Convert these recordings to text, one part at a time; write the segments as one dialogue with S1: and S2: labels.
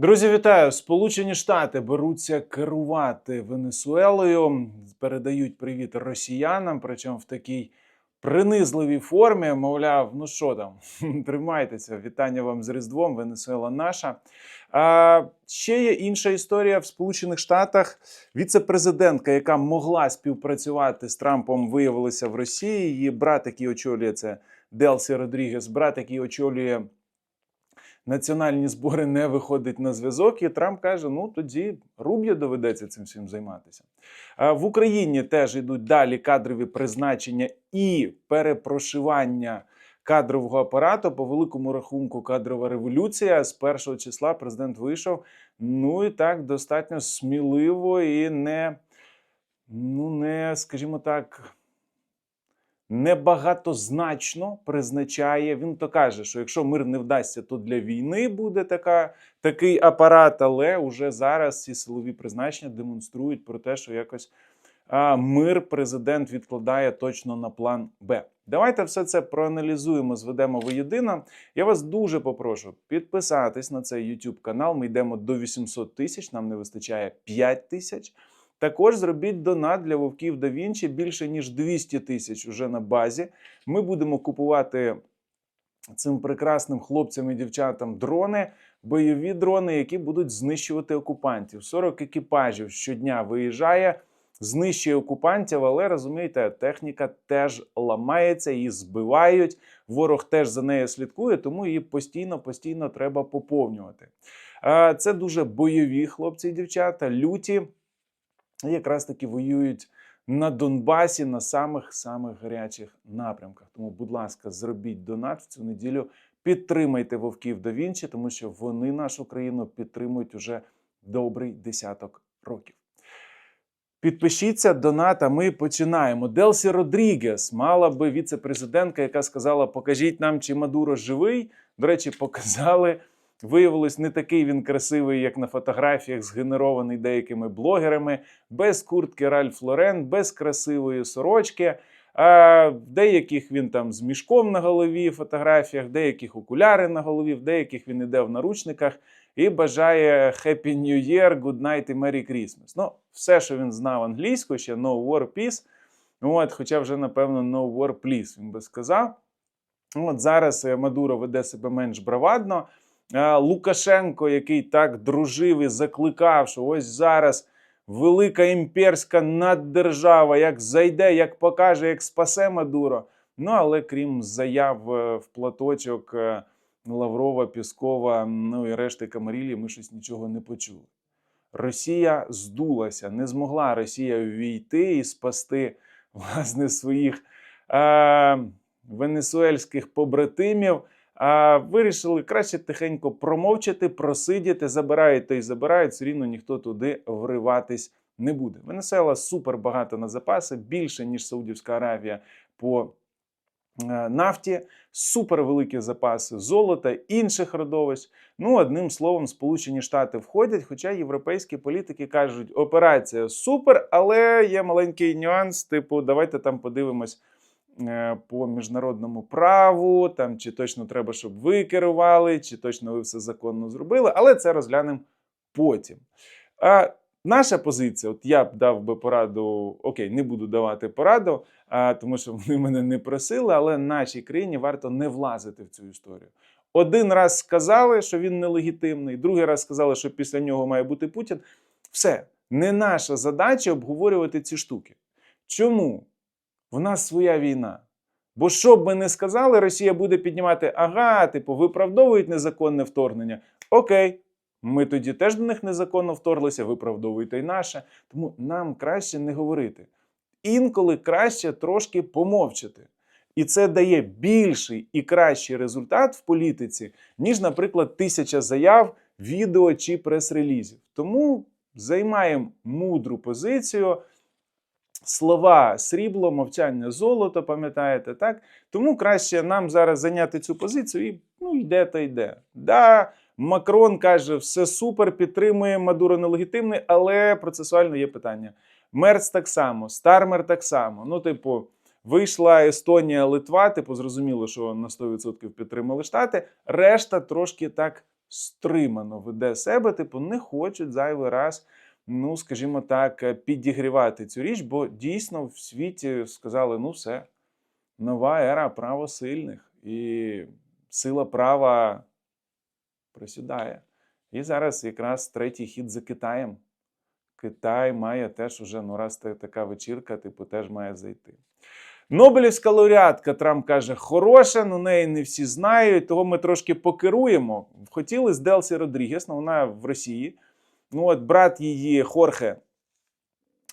S1: Друзі, вітаю! Сполучені Штати беруться керувати Венесуелою, передають привіт росіянам, причому в такій принизливій формі. Мовляв, ну що там, тримайтеся, вітання вам з Різдвом, Венесуела наша. А, ще є інша історія в Сполучених Штатах. Віце-президентка, яка могла співпрацювати з Трампом, виявилася в Росії. Її брат, який очолює це Делсі Родрігес, брат, який очолює національні збори не виходить на зв'язок, і Трамп каже: ну тоді Руб'я доведеться цим всім займатися. В Україні теж йдуть далі кадрові призначення і перепрошивання кадрового апарату. По великому рахунку, кадрова революція з першого числа президент вийшов. Ну і так достатньо сміливо і не, ну не, скажімо так небагатозначно призначає. Він то каже, що якщо мир не вдасться, то для війни буде така, такий апарат. Але уже зараз ці силові призначення демонструють про те, що якось а, мир президент відкладає точно на план Б. Давайте все це проаналізуємо, зведемо воєдино. Я вас дуже попрошу підписатись на цей YouTube канал. Ми йдемо до 800 тисяч, нам не вистачає 5 тисяч. Також зробіть донат для вовків да Вінчі більше ніж 200 тисяч уже на базі. Ми будемо купувати цим прекрасним хлопцям і дівчатам дрони, бойові дрони, які будуть знищувати окупантів. 40 екіпажів щодня виїжджає, знищує окупантів, але розумієте, техніка теж ламається, її збивають. Ворог теж за нею слідкує, тому її постійно, постійно треба поповнювати. Е, Це дуже бойові хлопці і дівчата, люті якраз таки воюють на Донбасі на самих самих гарячих напрямках. Тому, будь ласка, зробіть донат в цю неділю. Підтримайте вовків да Вінчі, тому що вони нашу країну підтримують уже добрий десяток років. Підпишіться, донат, а ми починаємо. Делсі Родрігес мала би віце-президентка, яка сказала: Покажіть нам, чи Мадуро живий. До речі, показали. Виявилось, не такий він красивий, як на фотографіях, згенерований деякими блогерами, без куртки Ральф Лорен, без красивої сорочки. А в деяких він там з мішком на голові, фотографіях, в деяких окуляри на голові, в деяких він іде в наручниках і бажає Happy New Year, Good Night і Merry Christmas. Ну, все, що він знав англійською, ще No War Peace. От, хоча вже, напевно, No War Please він би сказав. От зараз е, Мадуро веде себе менш бравадно. Лукашенко, який так дружив і закликав, що ось зараз велика імперська наддержава, як зайде, як покаже, як спасе Мадуро. Ну але крім заяв е, в платочок е, Лаврова, Піскова, ну і решти Камарілі, ми щось нічого не почули. Росія здулася, не змогла Росія ввійти і спасти власне своїх е- венесуельських побратимів а вирішили краще тихенько промовчати, просидіти, забирають та й забирають, все рівно ніхто туди вриватись не буде. Венесуела супер багато на запаси, більше ніж Саудівська Аравія по е, нафті, супер великі запаси золота, інших родовищ. Ну, одним словом, Сполучені Штати входять, хоча європейські політики кажуть, операція супер, але є маленький нюанс, типу, давайте там подивимось. Е, по міжнародному праву, там чи точно треба, щоб ви керували, чи точно ви все законно зробили, але це розглянемо потім. А наша позиція, от я б дав би пораду, окей, не буду давати пораду, а, тому що вони мене не просили, але нашій країні варто не влазити в цю історію. Один раз сказали, що він нелегітимний, другий раз сказали, що після нього має бути Путін. Все, не наша задача обговорювати ці штуки. Чому? В нас своя війна. Бо що б ми не сказали, Росія буде піднімати, ага, типу, виправдовують незаконне вторгнення. Окей, ми тоді теж до них незаконно вторглися, виправдовуйте й наше. Тому нам краще не говорити. Інколи краще трошки помовчати. І це дає більший і кращий результат в політиці, ніж, наприклад, тисяча заяв, відео чи прес-релізів. Тому займаємо мудру позицію слова срібло, мовчання золото, пам'ятаєте, так? Тому краще нам зараз зайняти цю позицію і ну, йде та йде. Да, Макрон каже, все супер, підтримує Мадуро нелегітимний, але процесуально є питання. Мерц так само, Стармер так само. Ну, типу, вийшла Естонія, Литва, типу, зрозуміло, що на 100% підтримали Штати. Решта трошки так стримано веде себе, типу, не хочуть зайвий раз, ну, скажімо так, е, підігрівати цю річ, бо дійсно в світі сказали: ну, все, нова ера права сильних, і сила права присідає. І зараз якраз третій хід за Китаєм. Китай має теж уже, ну раз така вечірка, типу, теж має зайти. Нобелівська лауреатка Трамп каже, хороша, ну неї не всі знають, того ми трошки покеруємо. Хотіли з Делсі Родрігес, ну вона в Росії. Ну от брат її Хорхе.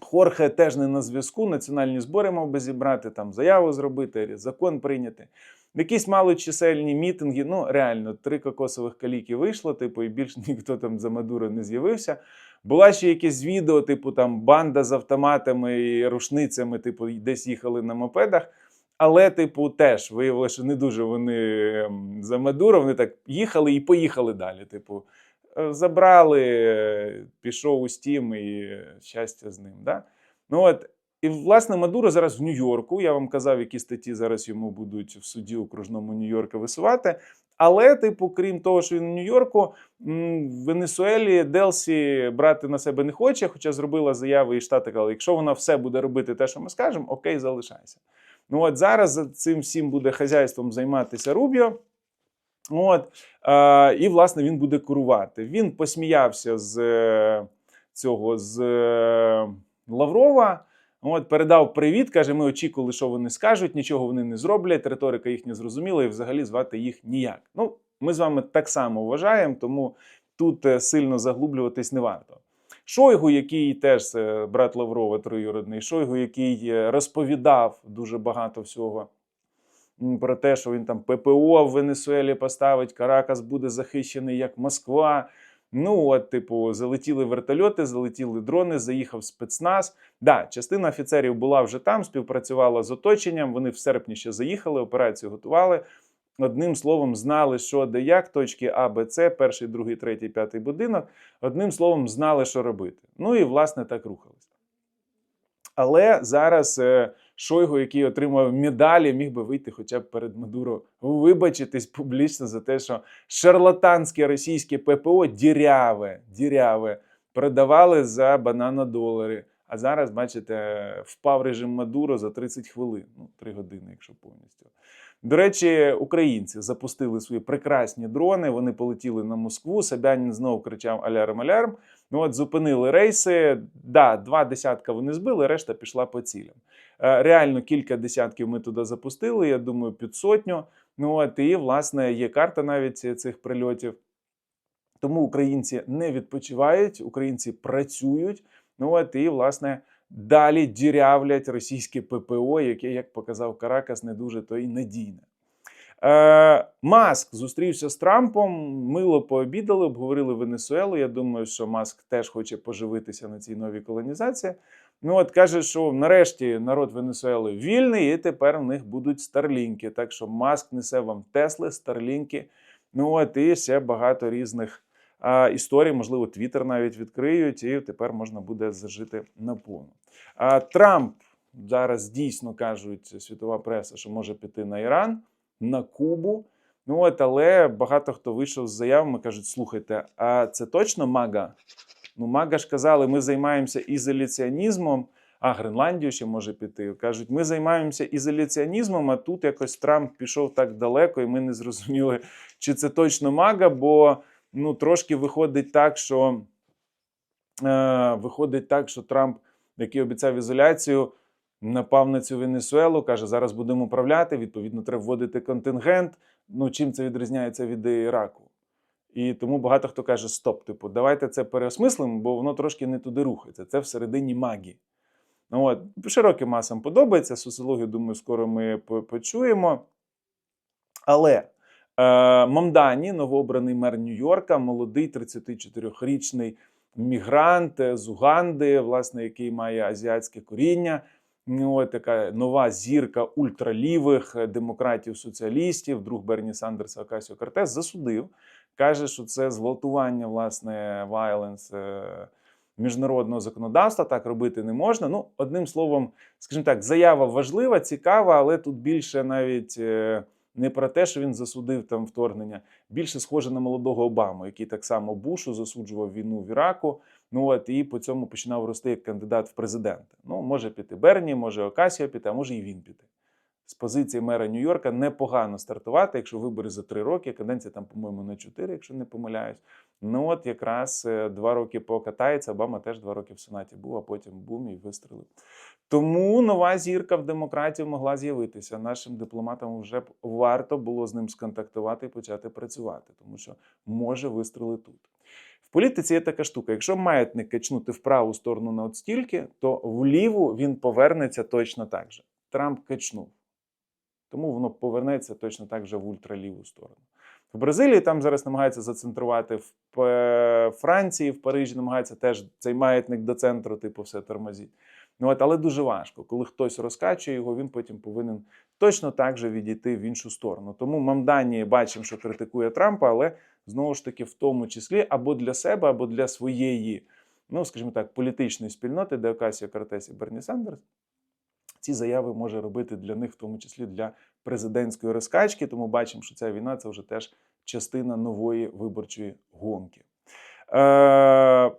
S1: Хорхе теж не на зв'язку. Національні збори мав би зібрати, там заяву зробити, закон прийняти. Якісь малочисельні мітинги. Ну, реально, три кокосових каліки вийшло, типу, і більше ніхто там за Мадуро не з'явився. Була ще якесь відео, типу там банда з автоматами і рушницями, типу, десь їхали на мопедах. Але, типу, теж виявилося, що не дуже вони ем, за Мадуро, вони так їхали і поїхали далі. Типу, забрали, е, пішов у стім і щастя з ним. Да? Ну от, і власне Мадуро зараз в Нью-Йорку. Я вам казав, які статті зараз йому будуть в суді окружному Нью-Йорка висувати. Але, типу, крім того, що він в Нью-Йорку, в Венесуелі Делсі брати на себе не хоче, хоча зробила заяву, і штати казали, якщо вона все буде робити те, що ми скажемо, окей, залишайся. Ну от зараз цим всім буде хазяйством займатися Рубіо. От, е, і, власне, він буде курувати. Він посміявся з е, цього з е, Лаврова. От, передав привіт, каже: ми очікували, що вони скажуть, нічого вони не зроблять. Риторика їхня зрозуміла, і взагалі звати їх ніяк. Ну, ми з вами так само вважаємо, тому тут е, сильно заглублюватись не варто. Шойгу, який теж брат Лаврова троюродний, Шойгу, який розповідав дуже багато всього про те, що він там ППО в Венесуелі поставить, Каракас буде захищений як Москва. Ну, от, типу, залетіли вертольоти, залетіли дрони, заїхав спецназ. Да, частина офіцерів була вже там, співпрацювала з оточенням. Вони в серпні ще заїхали, операцію готували. Одним словом, знали, що де як, точки А, Б, С, перший, другий, третій, п'ятий будинок. Одним словом, знали, що робити. Ну і власне так рухалися. Але зараз е, Шойгу, який отримав медалі, міг би вийти хоча б перед Мадуро, вибачитись публічно за те, що шарлатанське російське ППО діряве, діряве продавали за бананодолари. А зараз, бачите, впав режим Мадуро за 30 хвилин, ну 3 години, якщо повністю. До речі, українці запустили свої прекрасні дрони. Вони полетіли на Москву. Собянін знову кричав алярм алярм. Ну от зупинили рейси. Да, два десятка вони збили, решта пішла по цілям. Е, Реально кілька десятків ми туди запустили. Я думаю, під сотню. Ну от і власне є карта навіть цих прильотів. Тому українці не відпочивають, українці працюють. Ну от і власне далі дірявлять російське ППО, яке, як показав Каракас, не дуже то й надійне. Е, Маск зустрівся з Трампом, мило пообідали, обговорили Венесуелу. Я думаю, що Маск теж хоче поживитися на цій новій колонізації. Ну от каже, що нарешті народ Венесуели вільний, і тепер в них будуть старлінки. Так що Маск несе вам Тесли, старлінки. Ну от і ще багато різних а, історій, можливо, Твіттер навіть відкриють, і тепер можна буде зажити наповну. А, Трамп зараз дійсно кажуть світова преса, що може піти на Іран, на Кубу. Ну от, але багато хто вийшов з заявами, кажуть: слухайте, а це точно мага? Ну, мага ж казали, ми займаємося ізоляціонізмом. А Гренландію ще може піти. Кажуть, ми займаємося ізоляціонізмом, а тут якось Трамп пішов так далеко, і ми не зрозуміли, чи це точно мага, бо ну, трошки виходить так, що е, виходить так, що Трамп, який обіцяв ізоляцію, напав на цю Венесуелу, каже, зараз будемо управляти, відповідно, треба вводити контингент. Ну, чим це відрізняється від Іраку? І тому багато хто каже: стоп, типу, давайте це переосмислимо, бо воно трошки не туди рухається. Це всередині магії. Ну, от, широким масам подобається. Соціологію, думаю, скоро ми почуємо. Але е, Мамдані, новообраний мер Нью-Йорка, молодий 34-річний мігрант з Уганди, власне, який має азіатське коріння. Ну, от така нова зірка ультралівих демократів-соціалістів, друг Берні Сандерса Окасіо Кортес, засудив. Каже, що це зґвалтування, власне, е, міжнародного законодавства. Так робити не можна. Ну, одним словом, скажімо так, заява важлива, цікава, але тут більше навіть е, не про те, що він засудив там вторгнення. Більше схоже на молодого Обаму, який так само Бушу засуджував війну в Іраку. Ну от і по цьому починав рости як кандидат в президенти. Ну, може піти Берні, може Окасіо піти, а може і він піти. З позиції мера Нью-Йорка непогано стартувати, якщо вибори за три роки, каденція там, по-моєму, на чотири, якщо не помиляюсь. Ну от якраз е, два роки покатається. Обама теж два роки в Сенаті був, а потім бум і вистрелив. Тому нова зірка в демократів могла з'явитися. Нашим дипломатам вже б варто було з ним сконтактувати і почати працювати, тому що може вистрелити тут. В політиці є така штука: якщо маятник качнути в праву сторону на от стільки, то вліву він повернеться точно так же. Трамп качнув. Тому воно повернеться точно так же в ультраліву сторону. В Бразилії там зараз намагаються зацентрувати в Франції, в Парижі намагаються теж цей маятник до центру, типу, все тормозіть. Ну, от, але дуже важко. Коли хтось розкачує його, він потім повинен точно так же відійти в іншу сторону. Тому Мамдані бачимо, що критикує Трампа, але знову ж таки, в тому числі або для себе, або для своєї, ну скажімо так, політичної спільноти, де Окасіо і Берні Сандерс. Ці заяви може робити для них, в тому числі для президентської розкачки. Тому бачимо, що ця війна це вже теж частина нової виборчої гонки. Е,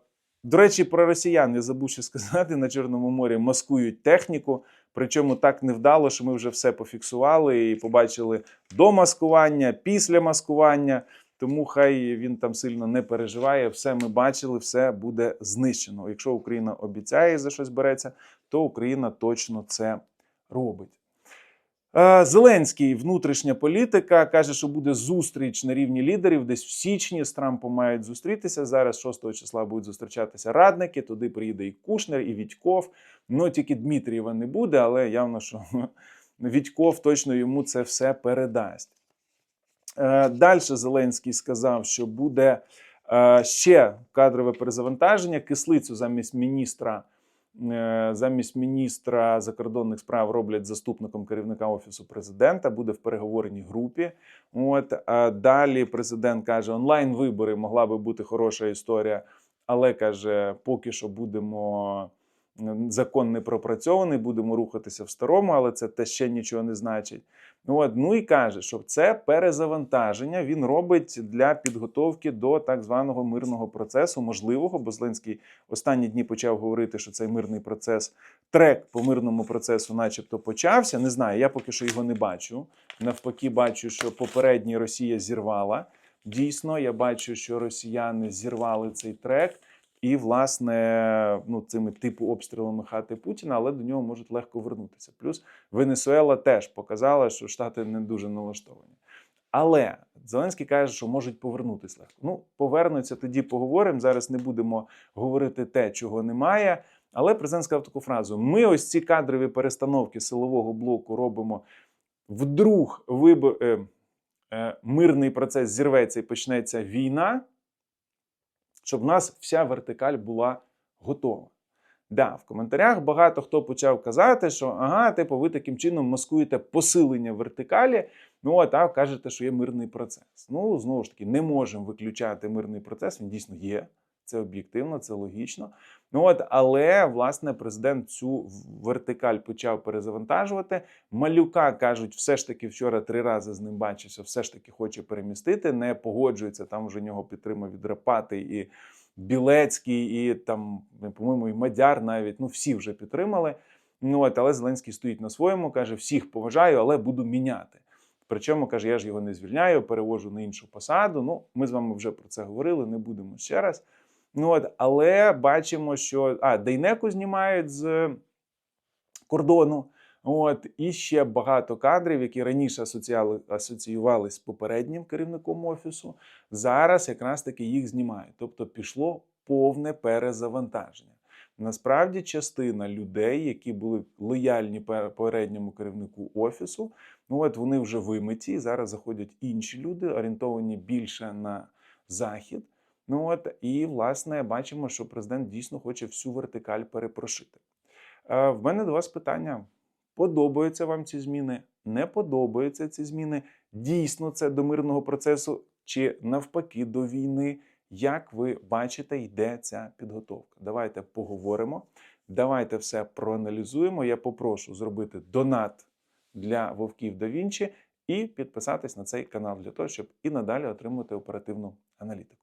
S1: до речі, про росіян я забув ще сказати: на Чорному морі маскують техніку. Причому так невдало, що ми вже все пофіксували і побачили до маскування, після маскування. Тому хай він там сильно не переживає. Все ми бачили, все буде знищено. Якщо Україна обіцяє за щось береться, то Україна точно це робить. Е, Зеленський, внутрішня політика, каже, що буде зустріч на рівні лідерів. Десь в січні з Трампом мають зустрітися. Зараз 6 числа будуть зустрічатися радники. Туди приїде і Кушнер, і Вітьков. Ну тільки Дмитрієва не буде, але явно, що Вітьков точно йому це все передасть. Далі Зеленський сказав, що буде е, ще кадрове перезавантаження. Кислицю замість міністра. Е, Замість міністра закордонних справ роблять заступником керівника офісу президента. Буде в переговорній групі. От далі президент каже: онлайн вибори могла би бути хороша історія, але каже, поки що будемо. Закон не пропрацьований, будемо рухатися в старому, але це те ще нічого не значить. От, ну і каже, що це перезавантаження він робить для підготовки до так званого мирного процесу, можливого, бо Зеленський останні дні почав говорити, що цей мирний процес, трек по мирному процесу, начебто, почався. Не знаю, я поки що його не бачу. Навпаки, бачу, що попередній Росія зірвала. Дійсно, я бачу, що росіяни зірвали цей трек. І, власне, ну, цими типу обстрілами хати Путіна, але до нього можуть легко вернутися. Плюс Венесуела теж показала, що Штати не дуже налаштовані. Але Зеленський каже, що можуть повернутися легко. Ну, повернуться, тоді поговоримо. Зараз не будемо говорити те, чого немає. Але президент сказав таку фразу: ми ось ці кадрові перестановки силового блоку робимо вдруг вибор, е, е, мирний процес зірветься і почнеться війна щоб в нас вся вертикаль була готова. Да, в коментарях багато хто почав казати, що ага, типу, ви таким чином маскуєте посилення вертикалі. Ну а так кажете, що є мирний процес. Ну знову ж таки, не можемо виключати мирний процес. Він дійсно є. Це об'єктивно, це логічно. Ну от, але власне президент цю вертикаль почав перезавантажувати. Малюка кажуть, все ж таки вчора три рази з ним бачився, все ж таки хоче перемістити, не погоджується. Там вже нього підтримав від Рапати і Білецький, і там, по-моєму, і Мадяр навіть. Ну всі вже підтримали. Ну от, але Зеленський стоїть на своєму, каже: всіх поважаю, але буду міняти. Причому каже, я ж його не звільняю, перевожу на іншу посаду. Ну, ми з вами вже про це говорили, не будемо ще раз. Ну от, але бачимо, що а Дейнеку знімають з кордону. От і ще багато кадрів, які раніше асоціювалися з попереднім керівником офісу. Зараз якраз таки їх знімають. Тобто пішло повне перезавантаження. Насправді, частина людей, які були лояльні попередньому керівнику офісу, ну от вони вже вимиті. Зараз заходять інші люди, орієнтовані більше на захід. Ну от і власне бачимо, що президент дійсно хоче всю вертикаль перепрошити. Е, в мене до вас питання: подобаються вам ці зміни? Не подобаються ці зміни? Дійсно, це до мирного процесу чи навпаки до війни? Як ви бачите, йде ця підготовка? Давайте поговоримо. Давайте все проаналізуємо. Я попрошу зробити донат для Вовків да Вінчі і підписатись на цей канал для того, щоб і надалі отримувати оперативну аналітику.